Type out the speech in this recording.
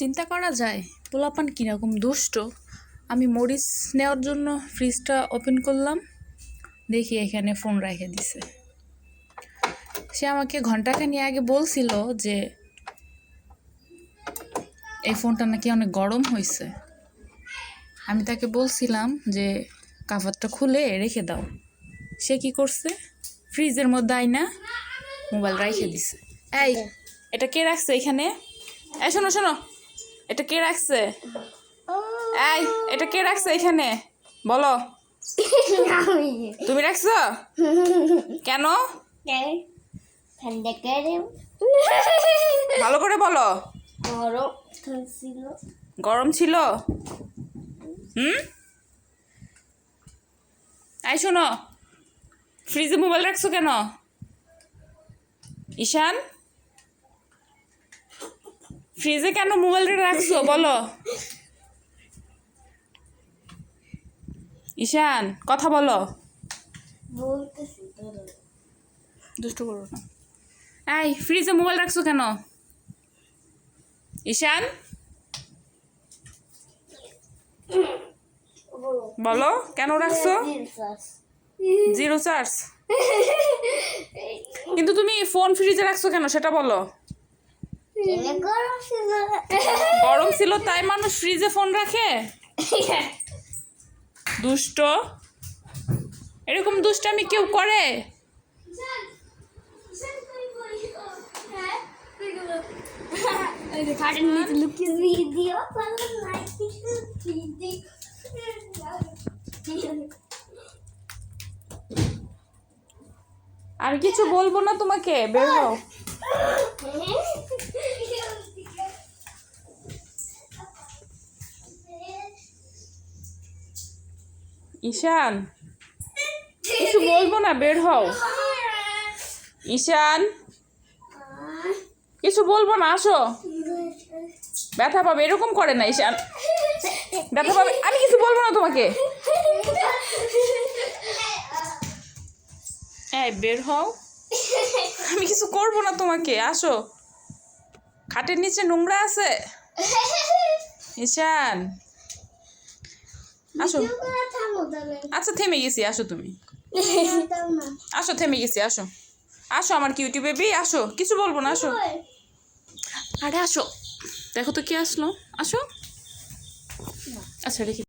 চিন্তা করা যায়, পোলাপান কীরকম দুষ্ট? আমি মরিচ নেওয়ার জন্য ফ্রিজটা ওপেন করলাম, দেখি এখানে ফোন রেখে দিছে। সে আমাকে ঘন্টাখানি আগে বলছিল যে, এই ফোনটা নাকি অনেক গরম হয়েছে আমি তাকে বলছিলাম যে, কাভারটা খুলে রেখে দাও। সে কি করছে? ফ্রিজের মধ্যে আইনা, মোবাইল রেখে দিছে। এই, এটা কে রাখছে এখানে? এই, শোনো শোনো। এটা কে রাখছে? এই এটা কে রাখছে এখানে? বলো। তুমি রাখছো? কেন? ভালো করে বলো। গরম ছিল? হুম? এই শোনো ফ্রিজে মোবাইল রাখছো কেন? ঈশান? ফ্রিজে কেন মোবাইলটা রাখছো? বলো। ঈশান কথা বলো। দুষ্ট করো না। এই ফ্রিজে মোবাইল রাখছো কেন? ঈশান? বলো কেন রাখছো? Zero charge. কিন্তু তুমি ফোন ফ্রিজে রাখছো কেন? সেটা বলো। গরম ছিল। তাই মানুষ ফ্রিজে ফোন রাখে? দুষ্ট। এরকম দুষ্টামি কেউ করে? আমি কিছু বলব না তোমাকে? বের। ঈশান, কিছু বলব না? বের হও। ঈশান, কিছু বলব না? আসো। ব্যথা পাবে, এরকম করে না ঈশান। ব্যথা পাবে, আমি কিছু বলব না তোমাকে? এই, বের হও। আমি কিছু করব না তোমাকে? আসো। খাটের নিচে নোংরা আছে? ঈশান। আসো। আচ্ছা থেমে গেছি আসো তুমি। আসো থেমে গেছি আসো। আসো আমার কি কিউটি বেবি আসো। কিছু বলব না আসো। আরে আসো। দেখো তো কি আসলো। আসো। আচ্ছা রেখে